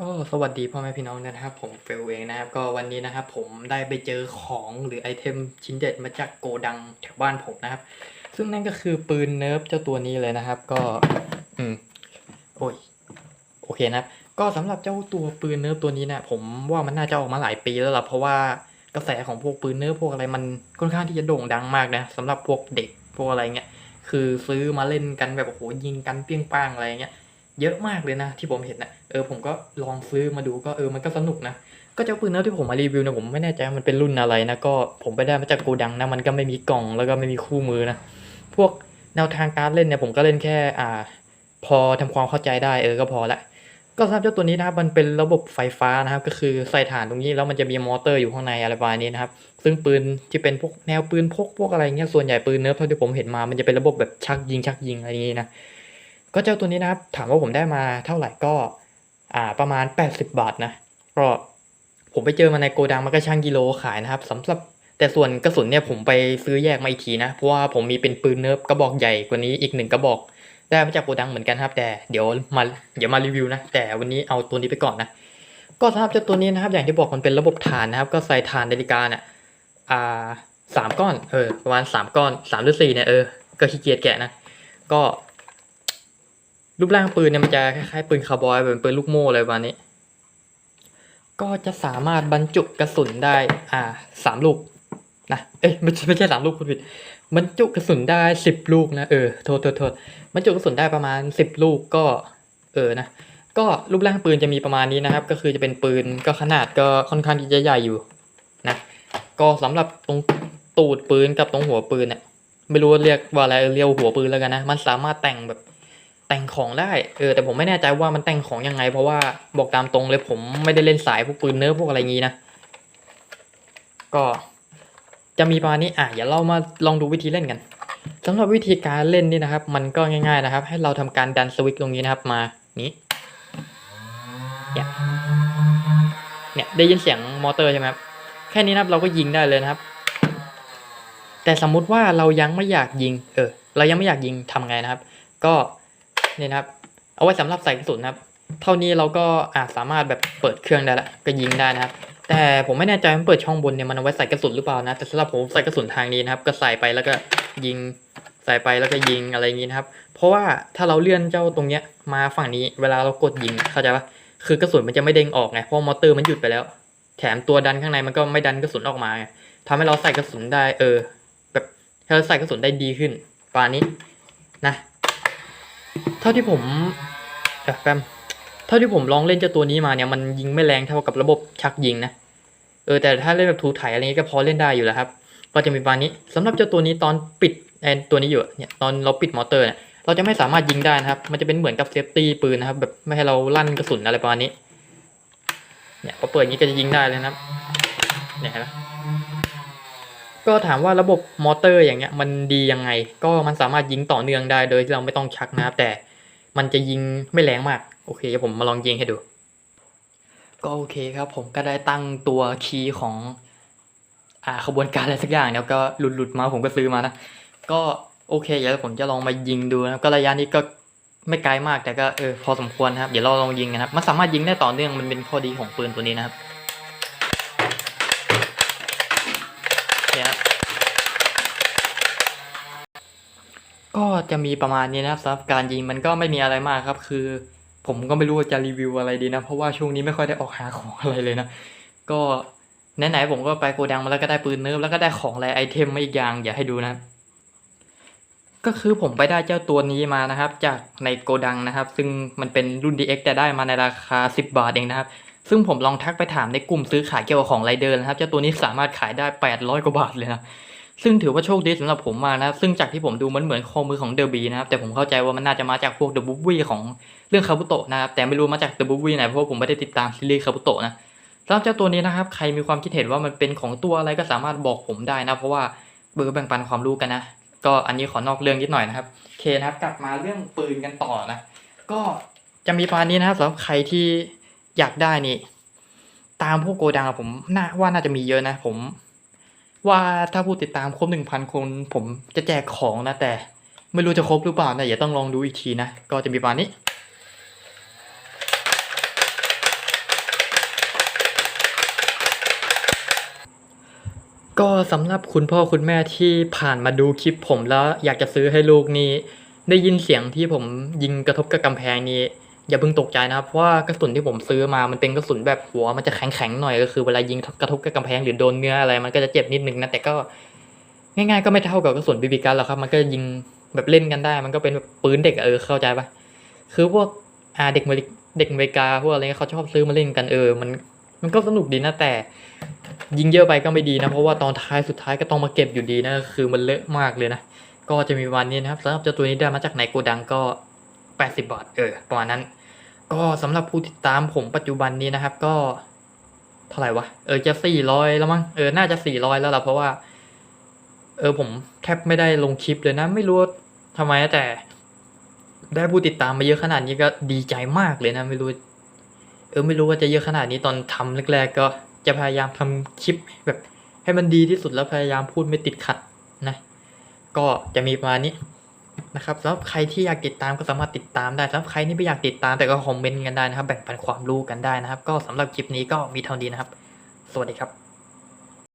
ก็สวัสดีพ่อแม่พี่น้องนะครับผมเฟลเองนะครับก็วันนี้นะครับผมได้ไปเจอของหรือไอเทมชิ้นเด็ดมาจากโกดังแถวบ้านผมนะครับ ซึ่งนั่นก็คือปืนเนิร์ฟเจ้าตัวนี้เลยนะครับ ก็อืมโอ้ยโอเคนะครับ ก็สำหรับเจ้าตัวปืนเนิร์ฟตัวนี้นะผมว่ามันน่าจะออกมาหลายปีแล้วล่ะเพราะว่ากระแสของพวกปืนเนิร์ฟพวกอะไรมันค่อนข้างที่จะโด่งดังมากนะสำหรับพวกเด็กพวกอะไรเงี้ยคือซื้อมาเล่นกันแบบโอ้โหยิงกันเปี้ยงป้างอะไรเงี้ย เยอะมากเลยนะ ที่ผมเห็นนะเออผมก็ลองซื้อมาดูก็เออมันก็สนุกนะก็เจ้าปืนเนิร์ฟที่ผมมารีวิวนะผมไม่แน่ใจมันเป็นรุ่นอะไรนะก็ผมไปได้มาจากโกดังนะมันก็ไม่มีกล่องแล้วก็ไม่มีคู่มือนะพวกแนวทางการเล่นเนี่ยผมก็เล่นแค่อ่า พอทำความเข้าใจได้เออก็พอละก็สำหรับเจ้าตัวนี้นะครับมันเป็นระบบไฟฟ้านะครับก็คือใส่ฐานตรงนี้แล้วมันจะมีมอเตอร์อยู่ข้างในอะไรประมาณนี้นะครับซึ่งปืนที่เป็นพวกแนวปืนพกพวกอะไรเงี้ยส่วนใหญ่ปืนเนิร์ฟเท่าที่ผมเห็นมามันจะเป็นระบบแบบชักยิงชักยิงอะไรอย่างนี้นะ ก็เจ้าตัวนี้นะครับ ถามว่าผมได้มาเท่าไหร่ก็อ่าประมาณ 80 บาทนะก็ผมไปเจอมาในโกดังมันก็ช่างกิโลขายนะครับสำหรับแต่ส่วนกระสุนเนี่ยผมไปซื้อแยกมาอีกทีนะ เพราะว่าผมมีเป็นปืนเนิร์ฟกระบอกใหญ่กว่านี้อีกหนึ่งกระบอก ได้มาจากโกดังเหมือนกันครับ แต่เดี๋ยวมาเดี๋ยวมารีวิวนะ แต่วันนี้เอาตัวนี้ไปก่อนนะ ก็สำหรับเจ้าตัวนี้นะครับ อย่างที่บอกมันเป็นระบบฐานนะครับ ก็ใส่ฐานนาฬิกาเนี่ยอ่าสามก้อนเออประมาณสามก้อนสามหรือสี่เนี่ยเออก็ขี้เกียจแกะนะ ก็ รูปร่างปืนเนี่ยมันจะคล้ายๆปืนคาร์บอยเป็นปืนลูกโม่อะไรประมาณนี้ ก็จะสามารถบรรจุกระสุนได้ อ่าสามลูกนะเอ้ยไม่ใช่ไม่ใช่สามลูกคุณผิดบรรจุกระสุนได้สิบลูกนะเออโทษโทษโทษบรรจุกระสุนได้ประมาณสิบลูกก็ เออนะก็รูปร่างปืนจะมีประมาณนี้นะครับ ก็คือจะเป็นปืนก็ขนาดก็ค่อนข้างที่จะใหญ่อยู่นะก็สำหรับตรงตูดปืนกับตรงหัวปืนเนี่ยไม่รู้เรียกว่าอะไรเรียกว่าหัวปืนแล้วกันนะ มันสามารถแต่งแบบ แต่งของได้เออแต่ผมไม่แน่ใจว่ามันแต่งของยังไง เพราะว่าบอกตามตรงเลยผมไม่ได้เล่นสายพวกปืนเนื้อพวกอะไรงี้นะก็จะมีประมาณนี้อะอย่าเรามาลองดูวิธีเล่นกันสำหรับวิธีการเล่นนี่นะครับ มันก็ง่าย ๆนะครับ ให้เราทำการดันสวิตช์ตรงนี้นะครับมานี้เนี่ยเนี่ยได้ยินเสียงมอเตอร์ใช่ไหมครับแค่นี้นะครับเราก็ยิงได้เลยนะครับ แต่สมมุติว่าเรายังไม่อยากยิง เออ เรายังไม่อยากยิงทำไงนะครับ ก็ นี่นะครับ เอาไว้สำหรับใส่กระสุนนะครับ เท่านี้เราก็อาจสามารถแบบเปิดเครื่องได้ละก็ยิงได้นะครับ แต่ผมไม่แน่ใจมันเปิดช่องบนเนี่ยมันเอาไว้ใส่กระสุนหรือเปล่านะ แต่สำหรับผมใส่กระสุนทางนี้นะครับ ก็ใส่ไปแล้วก็ยิงใส่ไปแล้วก็ยิงอะไรอย่างนี้นะครับ เพราะว่าถ้าเราเลื่อนเจ้าตรงเนี้ยมาฝั่งนี้เวลาเรากดยิงเข้าใจปะคือกระสุนมันจะไม่เด้งออกไงเพราะมอเตอร์มันหยุดไปแล้ว แถมตัวดันข้างในมันก็ไม่ดันกระสุนออกมาไงทำให้เราใส่กระสุนได้เออ แบบให้เราใส่กระสุนได้ดีขึ้นประมาณนี้นะ เท่าที่ผมแป๊บเท่าที่ผมลองเล่นเจ้าตัวนี้มาเนี่ยมันยิงไม่แรงเท่ากับระบบชักยิงนะเออแต่ถ้าเล่นแบบทูไถอะไรเงี้ยก็พอเล่นได้อยู่แล้วครับ ก็จะมีประมาณนี้สำหรับเจ้าตัวนี้ตอนปิดไอตัวนี้อยู่เนี่ยตอนเราปิดมอเตอร์เนี่ยเราจะไม่สามารถยิงได้นะครับ มันจะเป็นเหมือนกับเซฟตี้ปืนนะครับ แบบไม่ให้เราลั่นกระสุนอะไรประมาณนี้ เนี่ยพอเปิดอย่างนี้ก็จะยิงได้เลยนะครับ เนี่ยเห็นไหม ก็ถามว่าระบบมอเตอร์อย่างเงี้ยมันดียังไง ก็มันสามารถยิงต่อเนื่องได้โดยที่เราไม่ต้องชักนะครับแต่มันจะยิงไม่แรงมาก โอเคเดี๋ยวผมมาลองยิงให้ดู ก็โอเคครับ ผมก็ได้ตั้งตัวคีย์ของอ่าขบวนการอะไรสักอย่างเนี่ยก็หลุดหลุดมาผมก็ซื้อมานะก็โอเคเดี๋ยวผมจะลองมายิงดูนะครับก็ระยะนี้ก็ไม่ไกลมากแต่ก็เออพอสมควรนะครับ เดี๋ยวเราลองยิงกันครับ มันสามารถยิงได้ต่อเนื่องมันเป็นข้อดีของปืนตัวนี้นะครับ ก็จะมีประมาณนี้นะครับสำหรับการยิงมันก็ไม่มีอะไรมากครับ คือ ผมก็ไม่รู้ว่าจะรีวิวอะไรดีนะ เพราะว่าช่วงนี้ไม่ค่อยได้ออกหาของอะไรเลยนะ ก็ไหนๆผมก็ไปโกดังมาแล้วก็ได้ปืนเนิร์ฟแล้วก็ได้ของอะไรไอเทมมาอีกอย่างอย่าให้ดูนะ ก็คือผมไปได้เจ้าตัวนี้มานะครับ จากในโกดังนะครับ ซึ่งมันเป็นรุ่น DX แต่ได้มาในราคา 10 บาทเองนะครับ ซึ่งผมลองทักไปถามในกลุ่มซื้อขายเกี่ยวกับของไรเดอร์นะครับ เจ้าตัวนี้สามารถขายได้ 800 กว่าบาทเลยนะ ซึ่งถือว่าโชคดีสำหรับผมมากนะครับ ซึ่งจากที่ผมดูมันเหมือนข้อมือของเดอร์บีนะครับ แต่ผมเข้าใจว่ามันน่าจะมาจากพวกเดอะบุ๊วี่ของเรื่องคาบุโตะนะครับ แต่ไม่รู้มาจากเดอะบุ๊วี่ไหนเพราะผมไม่ได้ติดตามซีรีส์คาบุโตะนะสำหรับเจ้าตัวนี้นะครับ ใครมีความคิดเห็นว่ามันเป็นของตัวอะไรก็สามารถบอกผมได้นะ เพราะว่าเบอร์แบ่งปันความรู้กันนะ ก็อันนี้ขอนอกเรื่องนิดหน่อยนะครับเคนะครับ กลับมาเรื่องปืนกันต่อนะ ก็จะมีประมาณนี้นะครับสำหรับใครที่อยากได้นี่ ตามพวกโกดังผมน่าว่าน่าจะมีเยอะนะ ผม ว่าถ้าผู้ติดตามครบหนึ่งพันคนผมจะแจกของนะแต่ไม่รู้จะครบหรือเปล่านะอย่าต้องลองดูอีกทีนะ ก็จะมีประมาณนี้ ก็สำหรับคุณพ่อคุณแม่ที่ผ่านมาดูคลิปผมแล้วอยากจะซื้อให้ลูกนี่ได้ยินเสียงที่ผมยิงกระทบกับกำแพงนี้ อย่าเพิ่งตกใจนะครับเพราะว่ากระสุนที่ผมซื้อมามันเป็นกระสุนแบบหัวมันจะแข็งๆหน่อยก็คือเวลายิงกระทบกับกำแพงหรือโดนเนื้ออะไรมันก็จะเจ็บนิดนึงนะแต่ก็ง่ายๆก็ไม่เท่ากับกระสุนบีบีกันหรอกครับ มันก็ยิงแบบเล่นกันได้ มันก็เป็นแบบปืนเด็กเออเข้าใจปะคือพวกอ่าเด็กเมริเด็กอเมริกาพวกอะไรเงี้ยเขาชอบซื้อมาเล่นกันเออมันมันก็สนุกดีนะแต่ ยิงเยอะไปก็ไม่ดีนะ เพราะว่าตอนท้ายสุดท้ายก็ต้องมาเก็บอยู่ดีนะคือมันเลอะมากเลยนะก็จะมีวันนี้นะครับสำหรับเจ้าตัวนี้ได้มาจากไหนโกดังก็ 80 บาท เออ ประมาณนั้น ก็สำหรับผู้ติดตามผมปัจจุบันนี้นะครับ ก็เท่าไหร่วะ เออ จะ 400 แล้วมั้ง เออ น่าจะ 400 แล้วล่ะ เพราะว่า เออ ผมแทบไม่ได้ลงคลิปเลยนะ ไม่รู้ทำไมแต่ ได้ผู้ติดตามมาเยอะขนาดนี้ก็ดีใจมากเลยนะ ไม่รู้ เออ ไม่รู้ว่าจะเยอะขนาดนี้ตอนทำแรกๆก็จะพยายามทำคลิปแบบให้มันดีที่สุดแล้วพยายามพูดไม่ติดขัดนะ ก็จะมีประมาณนี้ นะครับสำหรับใครที่อยากติดตามก็สามารถติดตามได้สำหรับใครที่ไม่อยากติดตามแต่ก็คอมเมนต์กันได้นะครับ แบ่งปันความรู้กันได้นะครับ ก็สำหรับคลิปนี้ก็มีเท่านี้นะครับ สวัสดีครับ